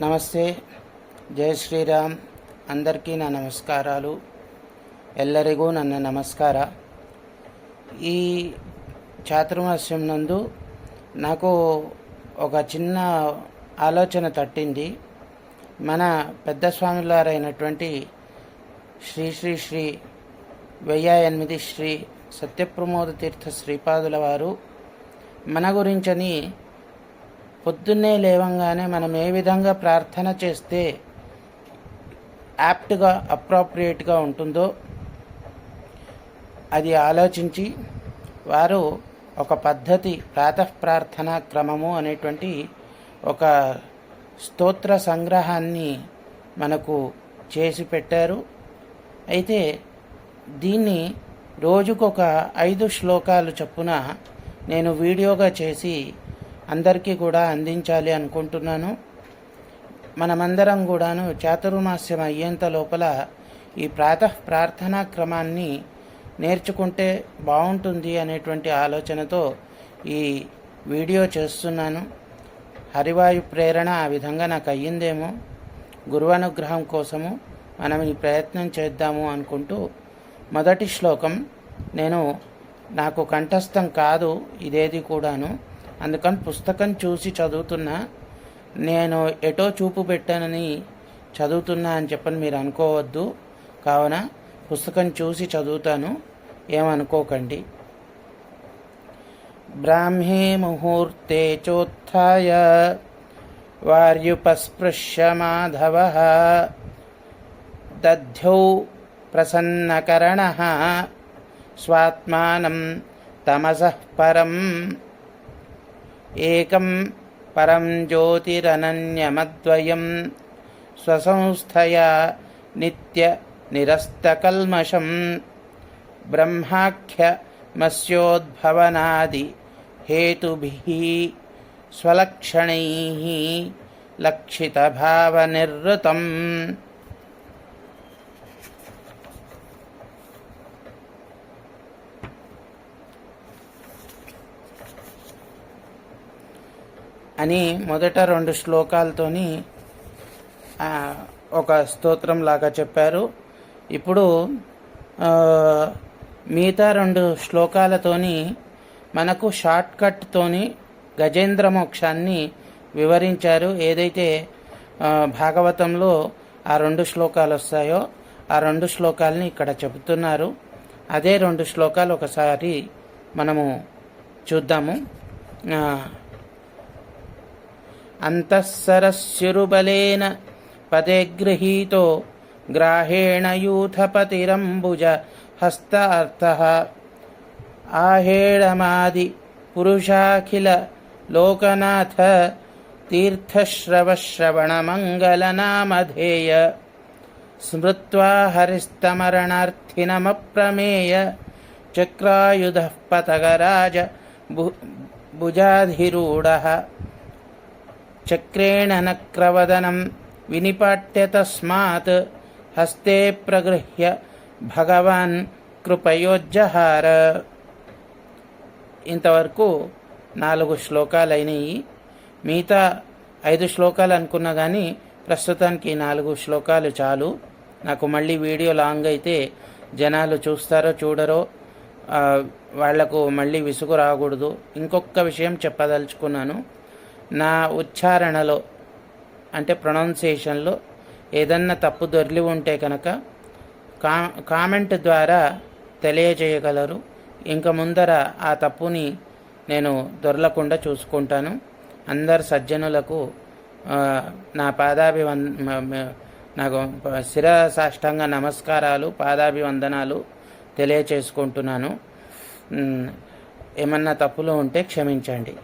నమస్తే జై శ్రీరామ్ అందరికీ నా నమస్కారాలు ಎಲ್ಲರಿಗೂ ನನ್ನ నమస్కార ఈ చాతుర్మాస్యం నందు నాకు ఒక చిన్న ఆలోచన తట్టింది మన పెద్ద స్వామివారైనటువంటి శ్రీ శ్రీ శ్రీ వెయ్యి ఎనిమిది శ్రీ సత్యప్రమోద తీర్థ శ్రీపాదుల వారు మన గురించని పొద్దున్నే లేవంగానే మనం ఏ విధంగా ప్రార్థన చేస్తే యాప్ట్గా అప్రాప్రియేట్గా ఉంటుందో అది ఆలోచించి వారు ఒక పద్ధతి ప్రాతః ప్రార్థనా క్రమము అనేటువంటి ఒక స్తోత్ర సంగ్రహాన్ని మనకు చేసి పెట్టారు. అయితే దీన్ని రోజుకొక ఐదు శ్లోకాలు చొప్పున నేను వీడియోగా చేసి అందరికీ కూడా అందించాలి అనుకుంటున్నాను. మనమందరం కూడాను చాతుర్మాస్యం అయ్యేంత లోపల ఈ ప్రాతః ప్రార్థనా క్రమాన్ని నేర్చుకుంటే బాగుంటుంది అనేటువంటి ఆలోచనతో ఈ వీడియో చేస్తున్నాను. హరివాయు ప్రేరణ ఆ విధంగా నాకు అయ్యిందేమో. గురువనుగ్రహం కోసము మనం ఈ ప్రయత్నం చేద్దాము అనుకుంటూ మొదటి శ్లోకం నేను నాకు కంఠస్థం కాదు ఇదేది కూడాను. అందుకని పుస్తకం చూసి చదువుతున్నా. నేను ఎటో చూపు పెట్టానని చదువుతున్నా అని చెప్పని మీరు అనుకోవద్దు. కావున పుస్తకం చూసి చదువుతాను. ఏమనుకోకండి. బ్రాహ్మీ ముహూర్తే చోత్థాయ వార్యుపస్పృశ్య మాధవ దధ్యౌ ప్రసన్నకరణ స్వాత్మానం తమసః పరం ఏకం పరం జ్యోతిరనన్యమద్వయం స్వసంస్థయా నిత్య నిరస్తకల్మషం బ్రహ్మాఖ్యమస్యోద్భవనాది హేతుభిः స్వలక్షణైः లక్షితభావనిర్వృతం అని మొదట రెండు శ్లోకాలతోని ఒక స్తోత్రం లాగా చెప్పారు. ఇప్పుడు మిగతా రెండు శ్లోకాలతోని మనకు షార్ట్ కట్తోని గజేంద్ర మోక్షాన్ని వివరించారు. ఏదైతే భాగవతంలో ఆ రెండు శ్లోకాలు వస్తాయో ఆ రెండు శ్లోకాలని ఇక్కడ చెబుతున్నారు. అదే రెండు శ్లోకాలు ఒకసారి మనము చూద్దాము. ఆ, అంతఃసరస్యురుబలేన పదే గృహీతో గ్రాహేణ యూథపతిరంబుజ హస్త అర్థ ఆహేళమాది పురుషాఖిల లోకనాథ తీర్థశ్రవశ్రవణమంగళనామధేయ స్మృత్వా హరిస్తమరణార్థినమప్రమేయ చక్రాయుధ పతగరాజ భు భుజాధిరూఢः చక్రేణ నక్రవదనం వినిపాట్య తస్మాత్. హస్తే ప్రగృహ్య భగవాన్ కృపయోజ్జహార. ఇంతవరకు నాలుగు శ్లోకాలు అయినాయి మిగతా ఐదు శ్లోకాలు అనుకున్నా కానీ ప్రస్తుతానికి నాలుగు శ్లోకాలు చాలు. నాకు మళ్ళీ వీడియో లాంగ్ అయితే జనాలు చూస్తారో చూడరో వాళ్ళకు మళ్ళీ విసుగు రాకూడదు. ఇంకొక విషయం చెప్పదలుచుకున్నాను. నా ఉచ్చారణలో అంటే ప్రొనౌన్సియేషన్లో ఏదన్నా తప్పు దొర్లి ఉంటే కనుక కా కామెంట్ ద్వారా తెలియజేయగలరు. ఇంక ముందర ఆ తప్పుని నేను దొరలకుండా చూసుకుంటాను. అందరు సజ్జనులకు నా పాదాభివం నాకు శిర సాష్టాంగ నమస్కారాలు పాదాభివందనాలు తెలియచేసుకుంటున్నాను. ఏమన్నా తప్పులు ఉంటే క్షమించండి.